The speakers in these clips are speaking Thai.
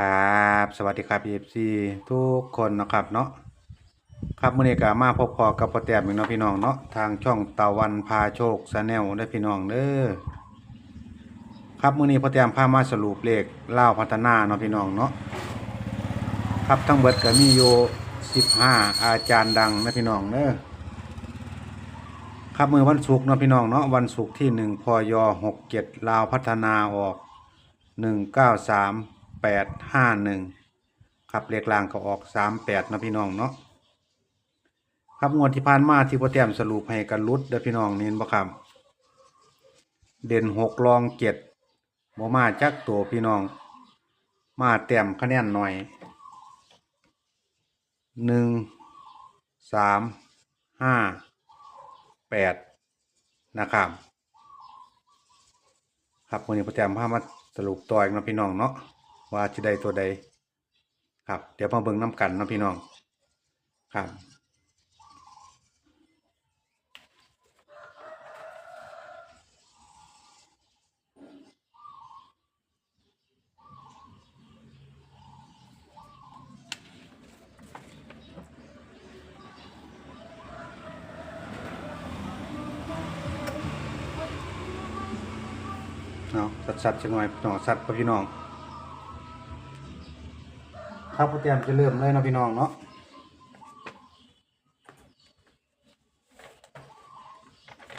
ครับ สวัสดีครับ EFC ทุกคนนะครับเนาะครับมื้อนี้ก็มาพบพอกับพ่อแต้มอีกเนาะพี่น้องเนาะทางช่องตะวันพาโชคชาแนลได้พี่น้องเด้อครับมื้อนี้พ่อแต้มพามาสรุปเลขเล่าพัฒนาเนาะพี่น้องเนาะครับทั้งเบิดก็มีอยู่15อาจารย์ดังนะพี่น้องเด้อครับมือวันศุกร์เนาะพี่น้องเนาะวันศุกร์ที่1พย67ลาวพัฒนาออกหนึ่งเก้าสาม แปดห้าหนึ่งครับเลขล่างก็ออกสามแปดนะพี่น้องเนาะครับงวดที่ผ่านมาที่พ่อแต้มสรุปให้กันรุดเด้อพี่น้องนี่เห็นบ่ครับเด่นหกรองเจ็ดบ่มาจักตัวพี่น้อง มาแต้มคะแนนหน่อยหนึ่งสามห้าแปดนะครับ ครับวันนี้พ่อแจมพามาสรุปตัวอีกนะพี่น้องเนาะ ว่าจะได้ตัวใดครับ เดี๋ยวมาเบิ่งน้ำกันนะพี่น้องครับเอาสัดสัดๆจังหน่อยพี่น้องสัดกับพี่น้อง ครับพ่อแจมจะเริ่มเลยนะพี่น้องเนาะ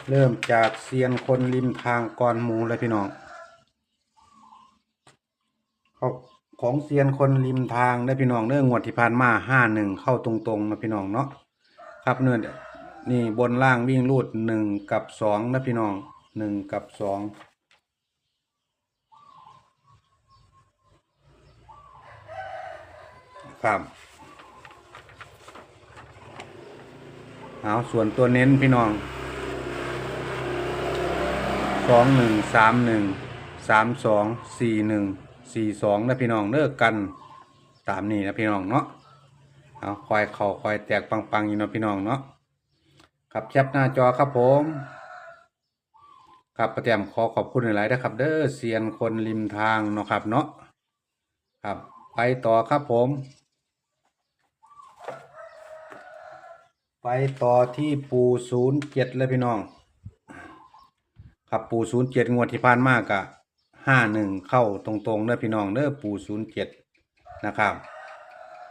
เริ่มจากเซียนคนริมทางก่อนหมูเลยพี่น้องของเซียนคนริมทางได้พี่น้องเรื่องงวดที่ผ่านมาห้าหนึ่งเข้าตรงๆนะพี่น้องเนาะครับเนื่อนี่บนล่างวิ่งรูดหนึ่งกับสองนะพี่น้องหนึ่งกับสอง ครับเอาส่วนตัวเน้นพี่น้องสองหนึ่งสามหนึ่งสามสองสี่หนึ่งสี่สองนะพี่น้องเลิกกันตามนี้นะพี่น้องเนาะเอาคอยเข่าคอยแตกปังๆอยู่เนาะพี่น้องเนาะครับแคปหน้าจอครับผมครับประแจมขอขอบคุณหลายๆนะครับ เด้อเซียนคนริมทางเนาะครับเนาะครับ ไปต่อครับผม ไปต่อที่ปูศูนย์เจ็ดเลยพี่น้อง ครับปูศูนย์เจ็ดงวดที่ผ่านมากะห้าหนึ่งเข้าตรงๆเด้อพี่น้องเด้อปูศูนย์เจ็ดนะครับ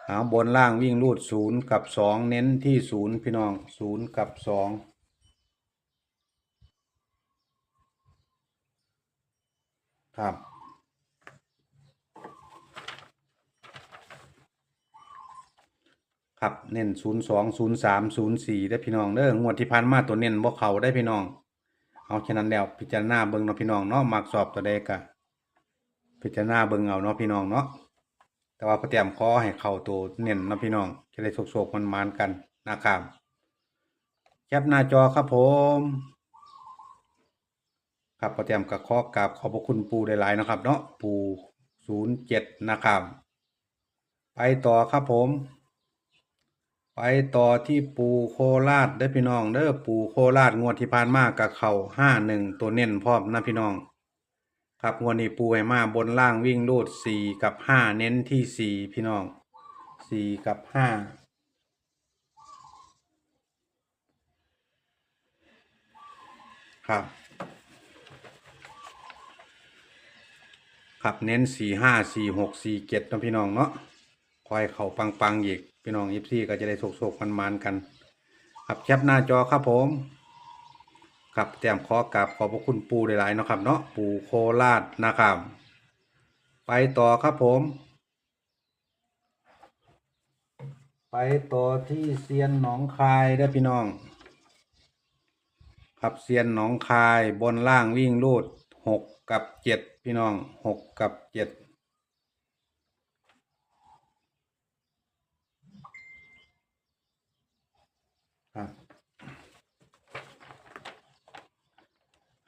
เอาบนล่างวิ่งรูดศูนย์กับสองเน้นที่ศูนย์พี่น้องศูนย์กับสองครับ ครับเน้นศูนย์สองศูนย์สามศูนย์สี่ได้พี่น้องเด้องวดที่ผ่านมาตัวเน้นบ่เขาได้พี่น้อง เอาฉะนั้นแล้วพิจารณาเบิ่งเนาะพี่น้องเนาะมักสอบตัวใดกะพิจารณาเบิ่งเอาเนาะพี่น้องเนาะแต่ว่าพระเตรียมขอให้เข้าตัวเน้นเนาะพี่น้องจะได้โศกๆมันมานกันนะครับแคปหน้าจอครับผมครับพระเตรียมกับขอกราบขอบพระคุณปูได้หลายๆนะครับ เนาะปูศูนย์เจ็ดนะครับไปต่อครับผม ไปต่อที่ปูโคราชได้อพี่น้องเด้อปูโคราชงวดที่ผ่านมากับเขาห้าหนึ่งตัวเน้นพร้อมนะพี่น้อง ครับงวดนี้ปูให้มาบนล่างวิ่งรูดสี่กับห้าเน้นที่สี่พี่น้องสี่กับห้าครับ ครับเน้นสี่ห้าสี่หกสี่เจ็ดนะพี่น้องเนาะคอยเข่าปังๆอีก พี่น้องยิปซี่ก็จะได้โศกๆมันๆกัน ครับแคปหน้าจอครับผมครับแต้มขอกราบขอบพระคุณปูหลายๆเนาะครับ เนาะปูโคราชนะครับ ไปต่อครับผม ไปต่อที่เซียนหนองคายได้พี่น้อง ครับเซียนหนองคายบนล่างวิ่งรูดหกกับเจ็ดพี่น้องหกกับเจ็ด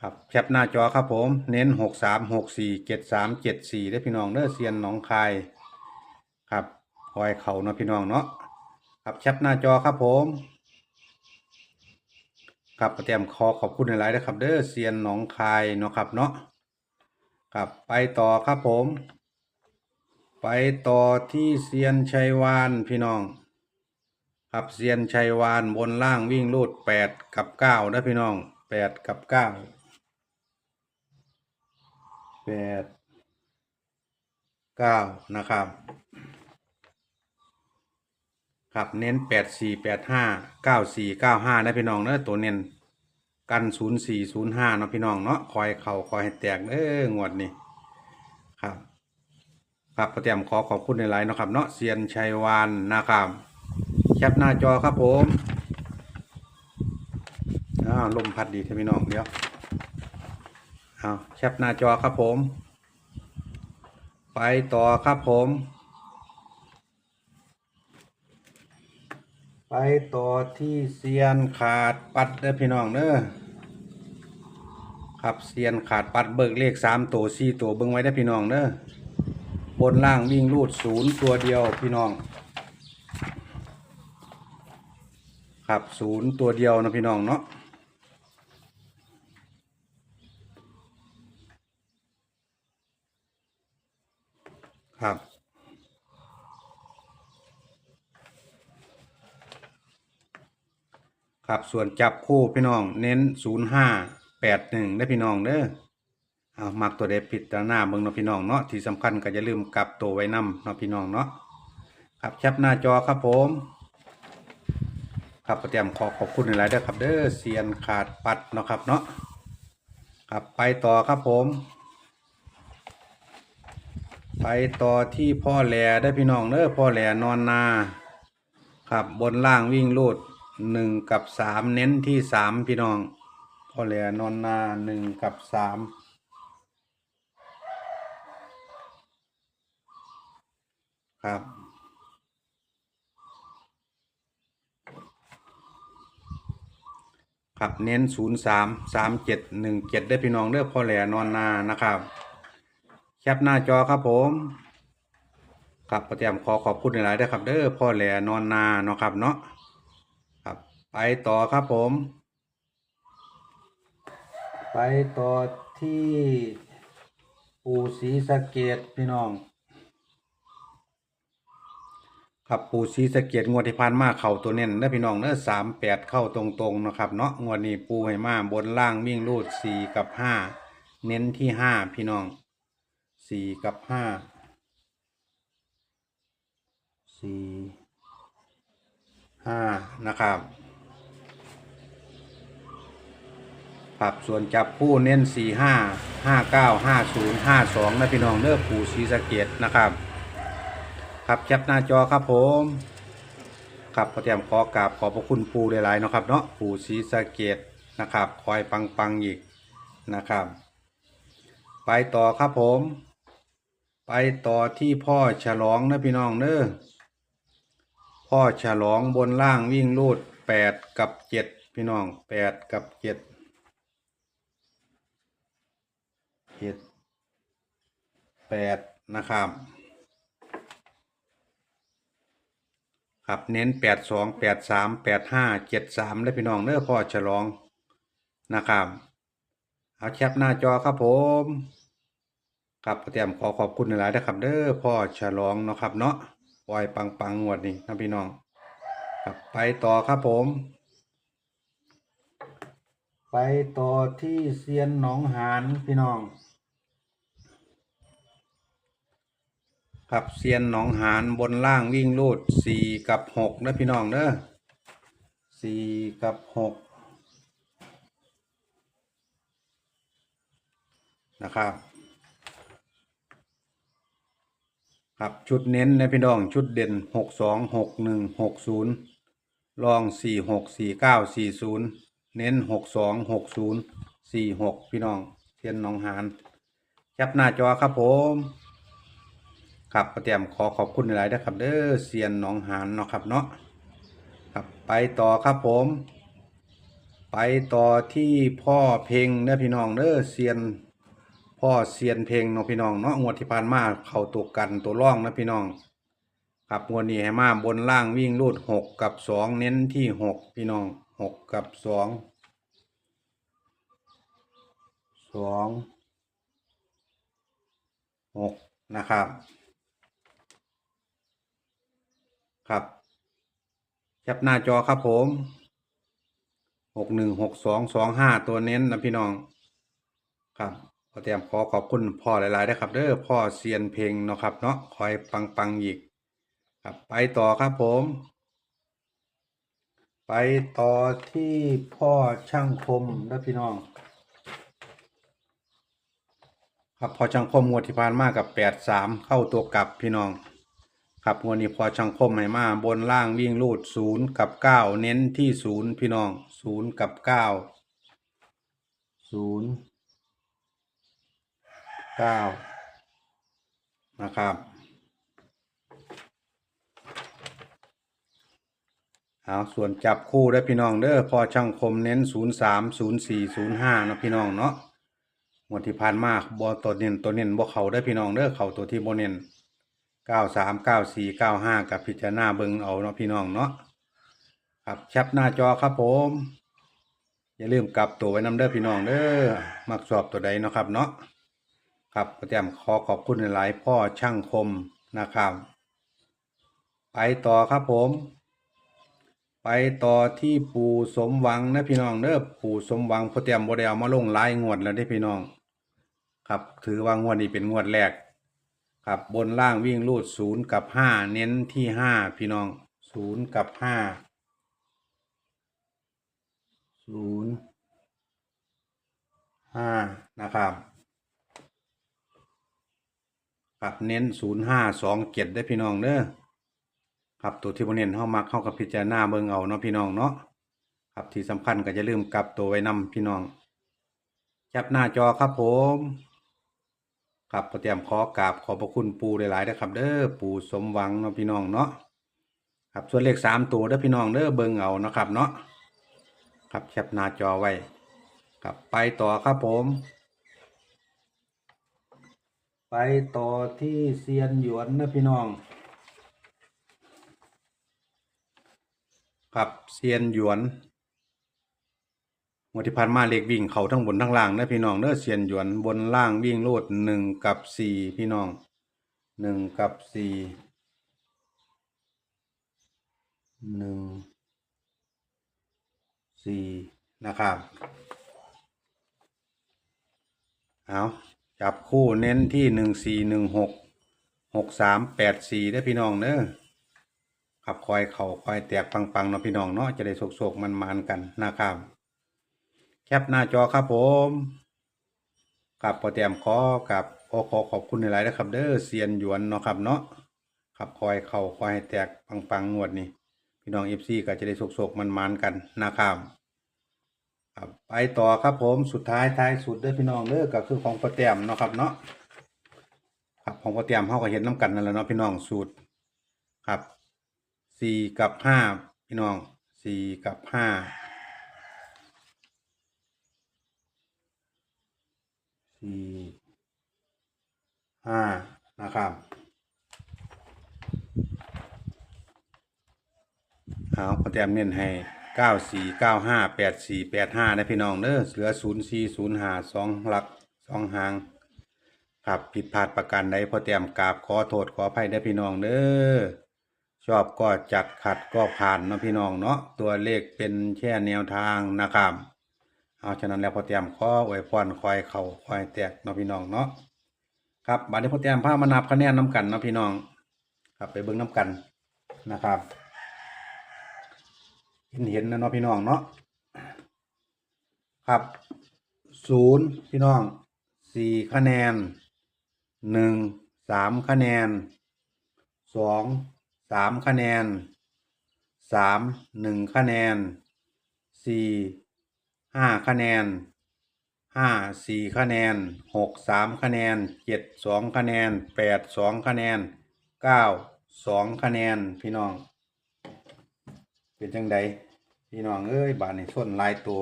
ครับแคปหน้าจอครับผม เน้นหกสามหกสี่เจ็ดสามเจ็ดสี่ได้พี่น้องเด้อเซียนหนองคายครับคอยเขาเนาะพี่น้องเนาะครับแคปหน้าจอครับผมครับประเตรียมขอขอบคุณหลายๆนะครับ เด้อเซียนหนองคายเนาะครับเนาะครับไปต่อครับผม ไปต่อที่เซียนชัยวานพี่น้อง ครับเซียนชัยวานบนล่างวิ่งรูดแปดกับเก้านะพี่น้องแปดกับเก้า แปดเก้านะครับ ครับเน้นแปดสี่แปดห้าเก้าสี่เก้าห้านะพี่น้องเนอะตัวเน้นกันศูนย์สี่ศูนย์ห้าเนาะพี่น้องเนาะคอยเข่าคอยให้แตกเด้องวดนี้ครับครับประเตรียมขอขอบคุณในไลน์นะครับเนาะเซียนชัยวานนะครับแคปหน้าจอครับผมอ้าวลมพัดดีท่านพี่น้องเดี๋ยว อ้าแคปหน้าจอครับผม ไปต่อครับผม ไปต่อที่เซียนขาดปัดเด้อพี่น้องเด้อครับเซียนขาดปัดเบิกเลขสามตัวสี่ตัวเบิ่งไว้ได้พี่น้องเด้อบนล่างวิ่งรูดศูนย์ตัวเดียวพี่น้องครับศูนย์ตัวเดียวนะพี่น้องเนาะ ครับครับส่วนจับคู่พี่น้องเน้นศูนย์ห้าแปดหนึ่งได้พี่น้องเด้อเอามักตัวเด็ดผิดตาหน้าเบิ่งเนาะพี่น้องเนาะที่สำคัญก็อย่าลืมกลับตัวไว้นำเนาะพี่น้องเนาะครับแคปหน้าจอครับผม ครับประเตรียมขอขอบคุณหลายๆเด้อครับเด้อเซียนขาดปัดเนาะครับเนาะครับไปต่อครับผม ไปต่อที่พ่อแหล่ได้พี่น้องเด้อพ่อแหล่นอนนาครับบนล่างวิ่งลูดหนึ่งกับสามเน้นที่สามพี่น้อง พ่อแหล่นอนนาหนึ่งกับสามครับครับเน้นศูนย์สามสามเจ็ดหนึ่งเจ็ดได้พี่น้องเด้อพ่อแหล่นอนนานะครับ แคปหน้าจอครับผมครับประเตรียมขอขอบคุณหลายๆด้วยครับเด้อพ่อแหล่นอนนาเนาะครับเนาะครับ ไปต่อครับผม ไปต่อที่ปู่ศรีสะเกดพี่น้อง ครับปู่ศรีสะเกดงวดที่ผ่านมาเข้าตัวเน้นเด้อพี่น้องเด้อสามแปดเข้าตรงๆนะครับเนาะงวดนี้ปูให้มาบนล่างวิ่งรูดสี่กับห้าเน้นที่ห้าพี่น้อง สี่กับห้าสี่ห้านะครับครับส่วนจับผู้เน้นสี่ห้าห้าเก้าห้าศูนย์ห้าสองนะพี่น้องเลือกปูซีสะเกดนะครับ ครับแคปหน้าจอครับผมครับพอเตรียมขอกราบขอบพระคุณปูหลายๆนะครับ เนาะปู่ศรีสะเกดนะครับ คอยปังปังๆอีกนะครับ ไปต่อครับผม ไปต่อที่พ่อฉลองนะพี่น้องเด้อพ่อฉลองบนล่างวิ่งลูดแปดกับเจ็ดพี่น้องแปดกับเจ็ดเจ็ดแปดนะครับ ครับเน้นแปดสองแปดสามแปดห้าเจ็ดสามได้พี่น้องเด้อพ่อฉลองนะครับ เอาแคปหน้าจอครับผม ครับเตรียมขอขอบคุณหลายๆนะครับ เด้อพ่อฉลองเนาะครับ เนาะปล่อยปังปังๆงวดนี้นะพี่น้อง ครับไปต่อครับผม ไปต่อที่เซียนหนองหานพี่น้อง ครับเซียนหนองหานบนล่างวิ่งลูดสี่กับหกนะพี่น้องเด้อสี่กับหกนะครับ ครับชุดเน้นนะพี่น้องชุดเด่นหกสองหกหนึ่งหกศูนย์รองสี่หกสี่เก้าสี่ศูนย์เน้นหกสองหกศูนย์สี่หกพี่น้องเทียนหนองหานแคปหน้าจอครับผมครับก็เตรียมขอขอบคุณหลายๆนะครับเด้อเซียนหนองหานเนาะครับเนาะครับไปต่อครับผม ไปต่อที่พ่อเพลงเด้อพี่น้องเด้อเซียน พ่อเซียนเพลงเนาะพี่น้องเนาะงวดที่ผ่านมาเขาตัวกันตัวร่องนะพี่น้องครับงวดนี้ให้มาบนล่างวิ่งรูดหกกับสองเน้นที่หกพี่น้องหกกับสองสองหกนะครับ ครับแคปหน้าจอครับผมหกหนึ่งหกสองสองห้าตัวเน้นนะพี่น้อง ครับ พอเตรียมขอขอบคุณพ่อหลายๆนะครับเด้อพ่อเซียนเพลงเนาะครับเนาะคอยปังปังอีกครับไปต่อครับผม ไปต่อที่พ่อช่างคมนะพี่น้อง ครับพอช่างคมงวดที่ผ่านมากับแปดสามเข้าตัวกลับพี่น้อง ครับงวดนี้พอช่างคมให้มาบนล่างวิ่งรูดศูนย์กับเก้าเน้นที่ศูนย์พี่น้องศูนย์กับเก้าศูนย์ เก้านะครับ เอาส่วนจับคู่ได้พี่น้องเด้อพอช่างคมเน้นศูนย์สามศูนย์สี่ศูนย์ห้านะพี่น้องเนาะงวดที่ผ่านมาบอตัวเน้นตัวเน้นบ่เขาได้พี่น้องเด้อเขาตัวที่บ่เน้นเก้าสามเก้าสี่เก้าห้ากับพิจารณาเบิงเอาเนาะพี่น้องเนาะครับแคปหน้าจอครับผม อย่าลืมกลับตัวไว้นำเด้อพี่น้องเด้อมักสอบตัวใดเนาะครับเนาะ ครับประจำขอขอบคุณหลายพ่อช่างคมนะครับ ไปต่อครับผม ไปต่อที่ปู่สมหวังนะพี่น้องเด้อปู่สมหวังพอเตรียมบด้เอามาลงรายงวดแล้วได้พี่น้อง ครับถือว่างวดนี้เป็นงวดแรก ครับบนล่างวิ่งรูดศูนย์กับห้าเน้นที่ห้าพี่น้องศูนย์กับห้าศูนย์ห้านะครับ ครับเน้นศูนย์ห้าสองเจ็ดได้พี่น้องเด้อครับตัวที่บนเน้นเข้ามาเข้ากับพิจารณาเบิ่งเอาเนาะพี่น้องเนาะครับที่สำคัญก็จะลืมกลับตัวไว้นำพี่น้องแคปหน้าจอครับผมครับก็เตรียมขอกราบขอบพระคุณปูหลายๆนะครับ เด้อปูสมหวังเนาะพี่น้องเนาะครับส่วนเลขสามตัวเด้อพี่น้องเด้อเบิ่งเอาเนาะครับเนาะครับแคปหน้าจอไว้ครับไปต่อครับผม ไปต่อที่เซียนหยวนนะพี่น้อง ครับเซียนหยวนงวดที่ผ่านมาเลขวิ่งเขาทั้งบนทั้งล่างนะพี่น้องเด้อเซียนหยวนบนล่างวิ่งโลดหนึ่งกับสี่พี่น้องหนึ่งกับสี่หนึ่งสี่นะครับ เอา จับคู่เน้นที่หนึ่งสี่หนึ่งหกหกสามแปดสี่ได้พี่น้องเด้อครับคอยเข่าคอยแตกปังๆเนาะพี่น้องเนาะจะได้โศกๆมันๆกันนะครับแคปหน้าจอครับผมกับพอเตรียมขอกับขอขอขอบคุณหลายๆนะครับ เด้อเซียนหยวนเนาะครับเนาะครับคอยเข่าคอยแตกปังๆงวดนี้พี่น้องเอฟซีก็จะได้โศกๆมันๆกันนะครับ ครับไปต่อครับผมสุดท้ายท้ายสุดเด้อพี่น้องเด้อก็คือของพอเตรียมเนาะครับเนาะครับของพอเตรียมเขาก็เห็นน้ำกันนั่นแหละเนาะพี่น้องสูตรครับสี่กับห้าพี่น้องสี่กับห้าสี่ห้านะครับเอาพอแต้มเน้นให้ เก้าสี่เก้าห้าแปดสี่แปดห้านะพี่น้องเด้อเหลือศูนย์สี่ศูนย์ห้าสองหลักสองหาง ครับผิดพลาดประการใดพอเตรียมกราบขอโทษขออภัยได้พี่น้องเด้อชอบก็จัดขัดก็ผ่านเนาะพี่น้องเนาะตัวเลขเป็นแค่แนวทางนะครับเอาฉะนั้นแล้วพอเตรียมขออวยพรคอยเข่าคอยแตกเนาะพี่น้องเนาะครับบัดนี้พอเตรียมพามานับคะแนนน้ำกันเนาะพี่น้อง ครับไปเบิ่งน้ำกันนะครับ เห็นเห็นนะเนาะพี่น้องเนาะครับศูนย์พี่น้องสี่คะแนนหนึ่งสามคะแนนสองสามคะแนนสามหนึ่งคะแนนสี่ห้าคะแนนห้าสี่คะแนนหกสามคะแนนเจ็ดสองคะแนนแปดสองคะแนนเก้าสองคะแนนพี่น้อง เป็นจังใดพี่น้องเอ้ยบาทนี่ส้นลายตัว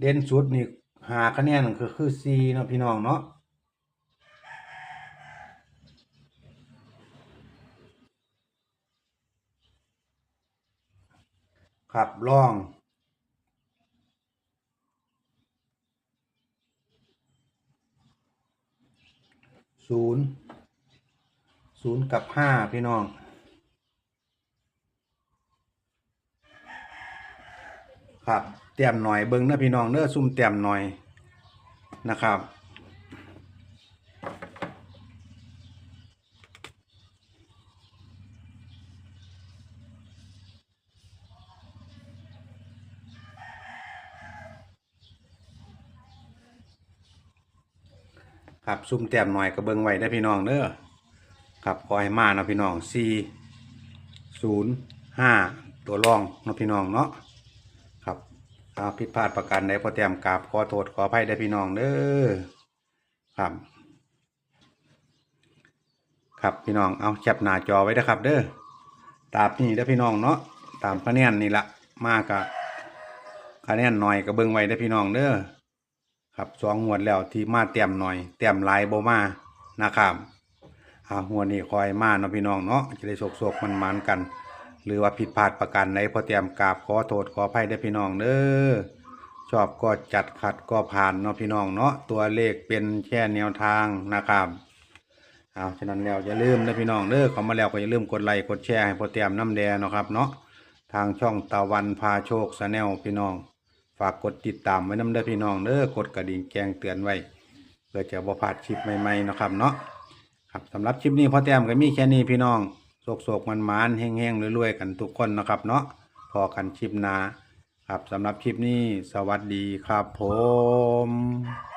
เด่นสุดนี่หาคะแนนคือคือซีเนาะพี่น้องเนาะขับล่องศูนย์ศูนย์กับห้าพี่น้อง ครับเตรียมหน่อยเบิ่งนะพี่น้องเด้อซุ่มเตรียมหน่อยนะครับ ครับซุ่มเตรียมหน่อยก็เบิงไว้ได้พี่น้องเด้อครับขอให้มาเนาะพี่น้อง4 0 5ตัวรองเนาะพี่น้องเนาะ ถ้าผิดพลาดประการใดพอเตรียมกราบขอโทษขออภัยได้พี่น้องเด้อครับ ครับพี่น้องเอาแคปหน้าจอไว้นะครับ เด้อตามนี้เด้พี่น้องเนาะตามคะแนนนี่ละมากกะคะแนนหน่อยก็เบิ่งไว้ได้พี่น้องเด้อครับสองงวดแล้วที่มาเตรียมหน่อยเตรียมลายโบมานะครับอ่างวดนี้คอยมาเนาะพี่น้องเนาะจะได้โศกๆมันมันกัน หรือว่าผิดพลาดประการใดพอเตรียมกราบขอโทษขออภัยได้พี่น้องเด้อชอบก็จัดขัดก็ผ่านเนาะพี่น้องเนาะตัวเลขเป็นแค่แนวทางนะครับเอาฉะนั้นแล้วอย่าลืมนะพี่น้องเด้อเขามาแล้วก็อย่าลืมกดไลค์กดแชร์ให้พอเตรียมน้ำแดงนะครับเนาะทางช่องตะวันพาโชคสแนลพี่น้อง ฝากกดติดตามไว้น้ำเด้อพี่น้องเด้อกดกระดิ่งแจ้งเตือนไว้เพื่อจะบ่พลาดคลิปใหม่ๆนะครับเนาะครับสำหรับคลิปนี้พอแต้มก็มีแค่นี้พี่น้อง โศกๆมันมานแห้งๆรวยๆ กันทุกคนนะครับเนาะพอกันคลิปนา ครับสำหรับคลิปนี้สวัสดีครับผม